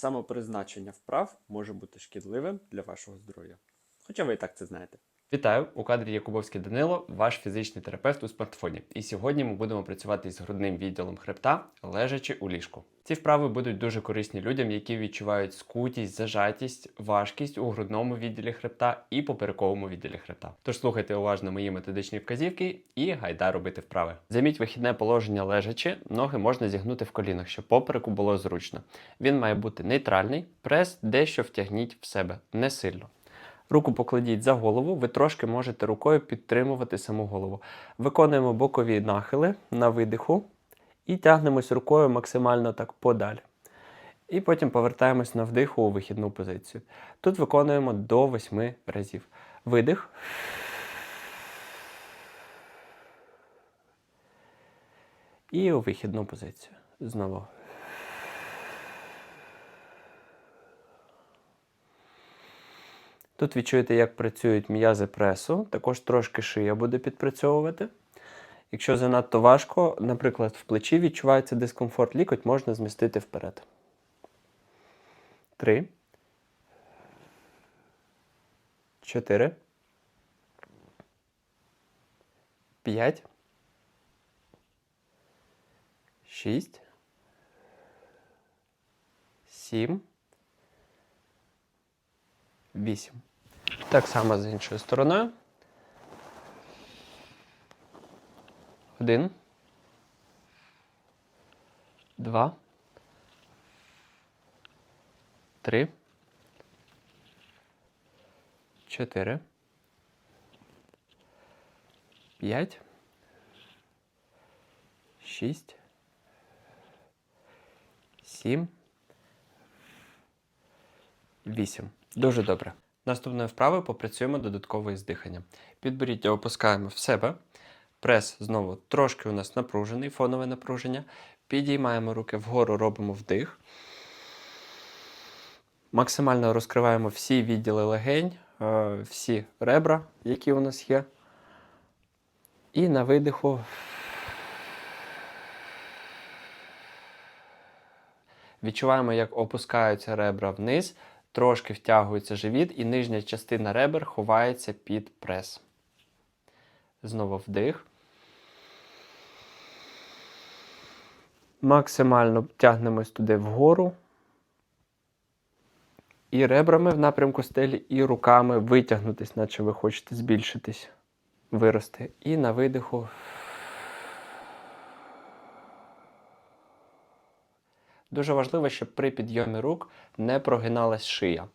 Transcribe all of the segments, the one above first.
Самопризначення вправ може бути шкідливим для вашого здоров'я. Хоча ви і так це знаєте. Вітаю! У кадрі Якубовський Данило, ваш фізичний терапевт у смартфоні. І сьогодні ми будемо працювати із грудним відділом хребта, лежачи у ліжку. Ці вправи будуть дуже корисні людям, які відчувають скутість, зажатість, важкість у грудному відділі хребта і поперековому відділі хребта. Тож слухайте уважно мої методичні вказівки і гайда робити вправи. Займіть вихідне положення лежачи, ноги можна зігнути в колінах, щоб попереку було зручно. Він має бути нейтральний, прес дещо втягніть в себе, не сильно. Руку покладіть за голову, ви трошки можете рукою підтримувати саму голову. Виконуємо бокові нахили на видиху і тягнемось рукою максимально так подалі. І потім повертаємось на вдиху у вихідну позицію. Тут виконуємо до 8 разів. Видих. І у вихідну позицію. Знову. Тут відчуєте, як працюють м'язи пресу, також трошки шия буде підпрацьовувати. Якщо занадто важко, наприклад, в плечі відчувається дискомфорт, лікоть можна змістити вперед. Три. Чотири. П'ять. Шість. Сім. Вісім. Так само з іншою стороною. Один. Два. Три. Чотири. П'ять. Шість. Сім. Вісім. Дуже добре. Наступною вправою попрацюємо додатково із диханням. Підборіддя опускаємо в себе. Прес знову трошки у нас напружений, фонове напруження. Підіймаємо руки вгору, робимо вдих. Максимально розкриваємо всі відділи легень, е, всі ребра, які у нас є. І на видиху. Відчуваємо, як опускаються ребра вниз, трошки втягується живіт, і нижня частина ребер ховається під прес. Знову вдих. Максимально тягнемось туди вгору. І ребрами в напрямку стелі, і руками витягнутись, наче ви хочете збільшитись, вирости. І на видиху. Дуже важливо, щоб при підйомі рук не прогиналась шия.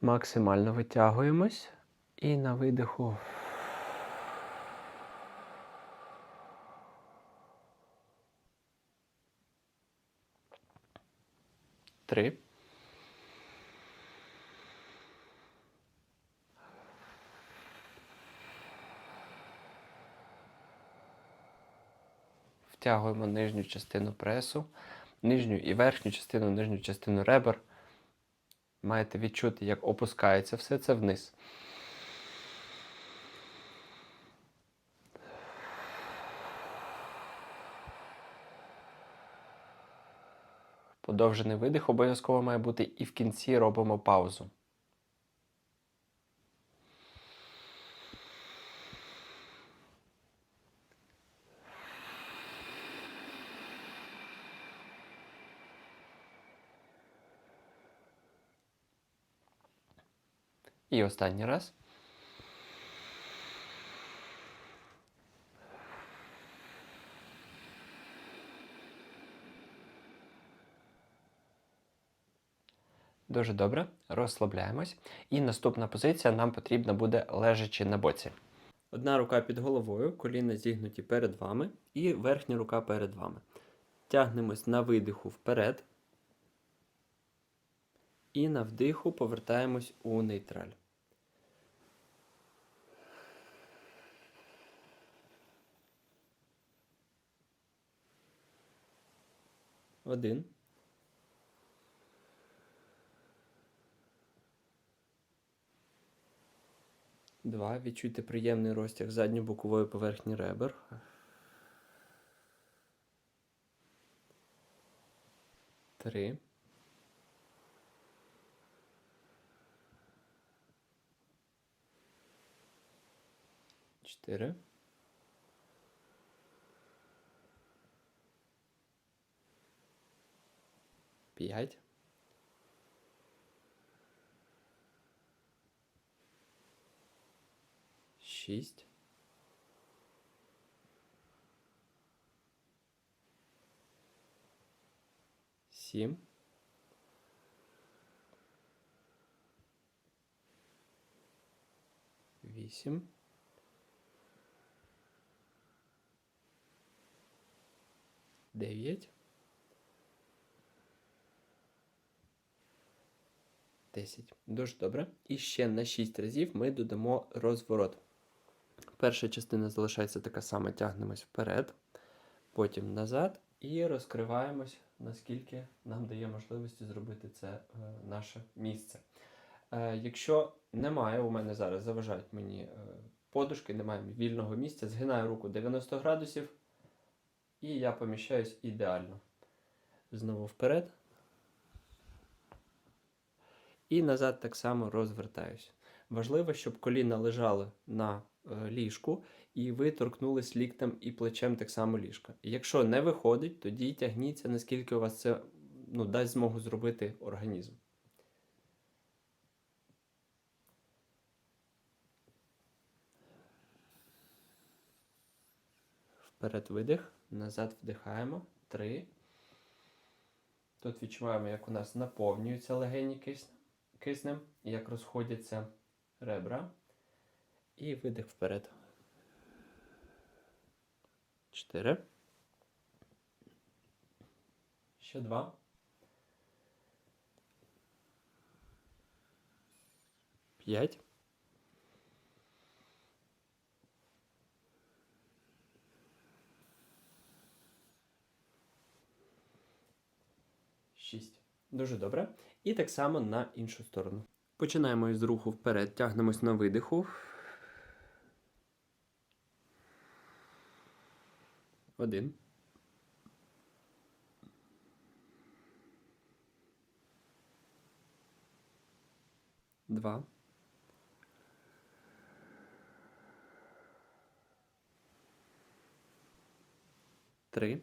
Максимально витягуємось і на видиху. Три. Втягуємо нижню частину пресу, нижню і верхню частину, нижню частину ребер. Маєте відчути, як опускається все це вниз. Подовжений видих обов'язково має бути і в кінці робимо паузу. І останній раз. Дуже добре. Розслабляємось. І наступна позиція нам потрібна буде лежачи на боці. Одна рука під головою, коліна зігнуті перед вами, і верхня рука перед вами. Тягнемось на видиху вперед. І на вдиху повертаємось у нейтраль. Один. Два. Відчуйте приємний розтяг задньо-бокової поверхні ребер. Три. Чотири. П'ять. Шість. Сім. Вісім. Дев'ять. Десять. Дуже добре. І ще на 6 разів ми додамо розворот. Перша частина залишається така сама, тягнемось вперед, потім назад і розкриваємось, наскільки нам дає можливості зробити це е, наше місце. Е, якщо немає, у мене зараз заважають мені е, подушки, немає вільного місця, згинаю руку 90 градусів і я поміщаюсь ідеально. Знову вперед. І назад так само розвертаюсь. Важливо, щоб коліна лежали на е, ліжку, і ви торкнулись ліктем і плечем так само ліжка. Якщо не виходить, тоді тягніться, наскільки у вас це ну, дасть змогу зробити організм. Вперед видих, назад вдихаємо. Три. Тут відчуваємо, як у нас наповнюються легені кис- киснем, як розходяться ребра. І видих вперед. Чотири. Ще два. П'ять. Шість. Дуже добре. І так само на іншу сторону. Починаємо із руху вперед, тягнемось на видиху. Один. Два. Три.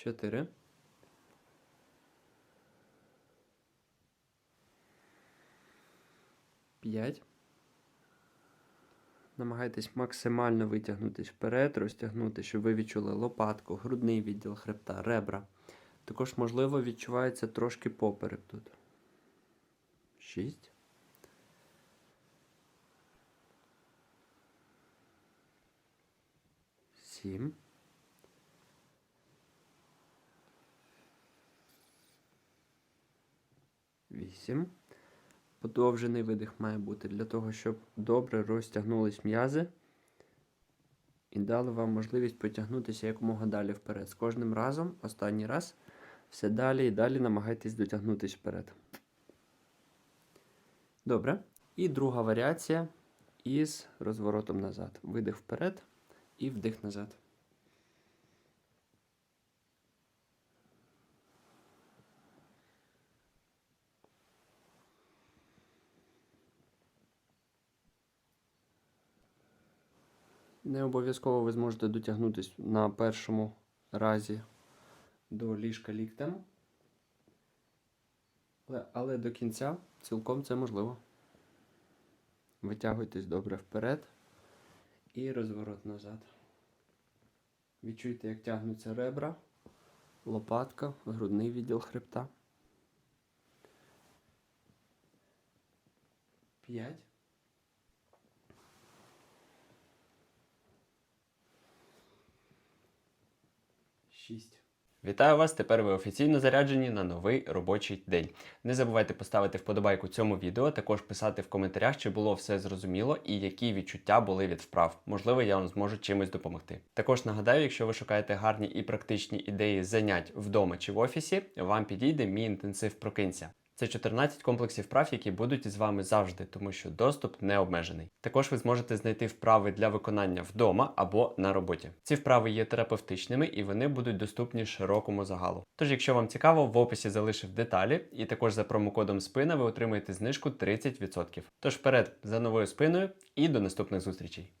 Чотири. П'ять. Намагайтесь максимально витягнутись вперед, розтягнути, щоб ви відчули лопатку, грудний відділ хребта, ребра. Також, можливо, відчувається трошки поперек тут. Шість. Сім. Вісім. Подовжений видих має бути для того, щоб добре розтягнулись м'язи і дали вам можливість потягнутися якомога далі вперед. З кожним разом, останній раз, все далі і далі намагайтесь дотягнутися вперед. Добре. І друга варіація із розворотом назад. Видих вперед і вдих назад. Не обов'язково ви зможете дотягнутися на першому разі до ліжка ліктем. Але, але до кінця цілком це можливо. Витягуйтесь добре вперед і розворот назад. Відчуйте, як тягнуться ребра, лопатка, грудний відділ хребта. П'ять. Шість. Вітаю вас! Тепер ви офіційно заряджені на новий робочий день. Не забувайте поставити вподобайку цьому відео, також писати в коментарях, чи було все зрозуміло і які відчуття були від вправ. Можливо, я вам зможу чимось допомогти. Також нагадаю, якщо ви шукаєте гарні і практичні ідеї занять вдома чи в офісі, вам підійде мій інтенсив Прокинься. Це 14 комплексів вправ, які будуть із вами завжди, тому що доступ не обмежений. Також ви зможете знайти вправи для виконання вдома або на роботі. Ці вправи є терапевтичними і вони будуть доступні широкому загалу. Тож, якщо вам цікаво, в описі залишив деталі, і також за промокодом спина ви отримаєте знижку 30%. Тож вперед за новою спиною і до наступних зустрічей.